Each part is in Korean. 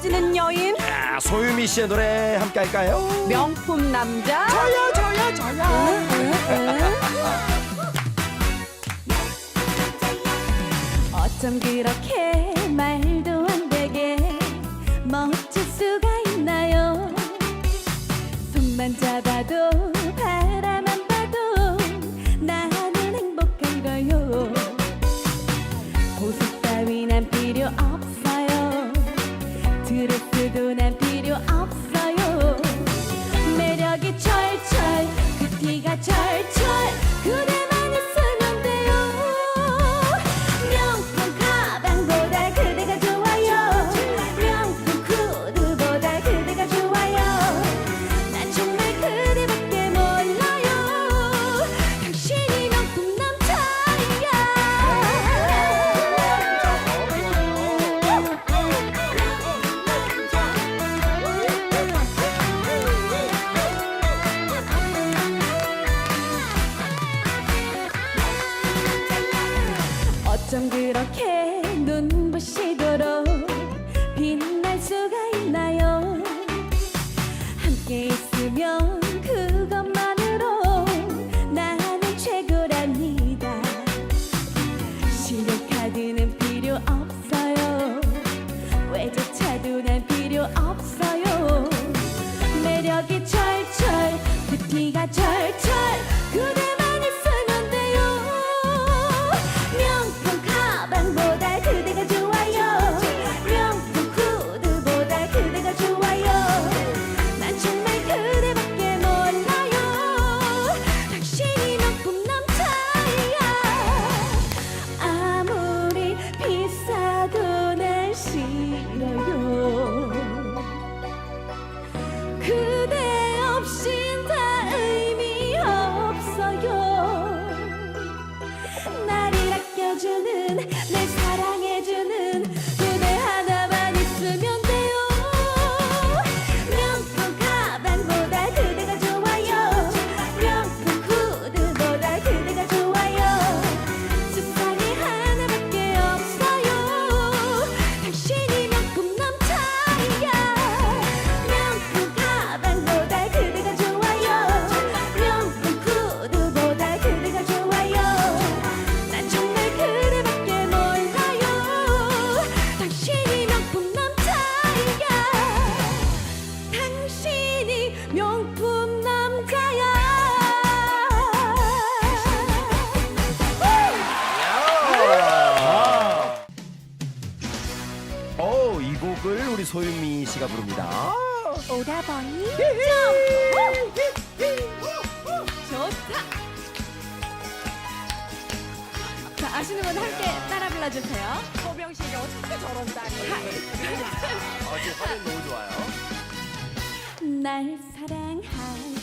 사라지는 여인. 아, 소유미 씨의 노래 함께 할까요? 명품 남자. 저요 저요 저요. 어쩜 그렇게 말 어쩜 그렇게 씨가 부릅니다. 오다버니 점프! 좋다! 자, 아시는 분 함께 따라 불러주세요. 소병씨 이 어떻게 저런다니. 아, 지금 화면 너무 좋아요. 날 사랑한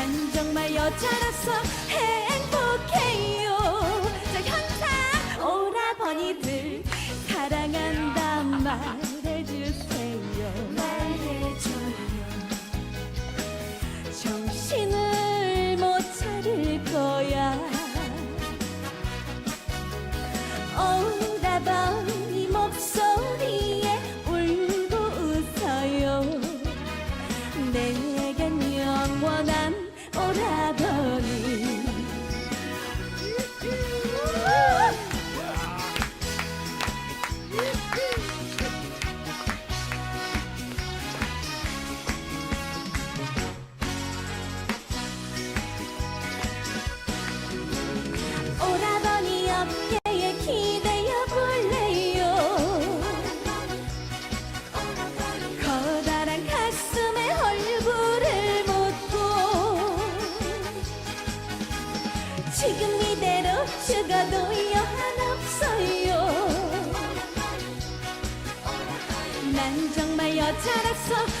난 정말 여자로서 행복해요. 저 현상 오라버니들 사랑한단 말. 잘 없어.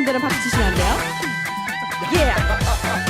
사람들은 박수 치시면 안 돼요? 예. Yeah.